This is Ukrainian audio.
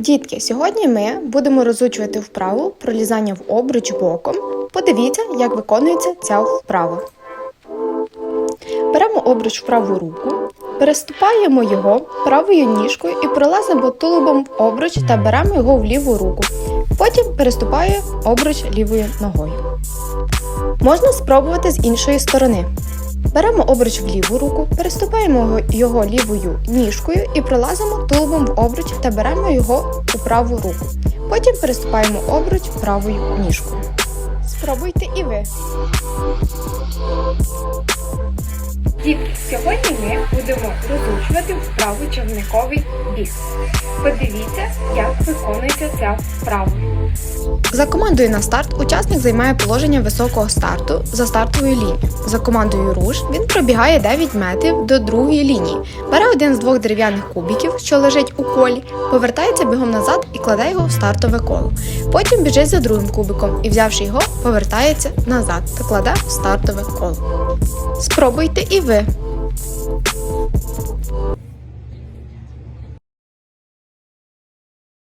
Дітки, сьогодні ми будемо розучувати вправу пролізання в обруч боком. Подивіться, як виконується ця вправа. Беремо обруч в праву руку, переступаємо його правою ніжкою і пролазимо тулубом в обруч та беремо його в ліву руку. Потім переступаю обруч лівою ногою. Можна спробувати з іншої сторони. Беремо обруч в ліву руку, переступаємо його- лівою ніжкою і пролазимо тулубом в обруч та беремо його у праву руку. Потім переступаємо обруч правою ніжкою. Спробуйте і ви. Дітки, сьогодні ми будемо розучувати вправу човниковий біг. Подивіться, виконується ця вправа. За командою на старт учасник займає положення високого старту за стартовою лінією. За командою руш він пробігає 9 метрів до другої лінії, бере один з двох дерев'яних кубиків, що лежить у колі, повертається бігом назад і кладе його в стартове коло. Потім біжить за другим кубиком і, взявши його, повертається назад та кладе в стартове коло. Спробуйте і ви.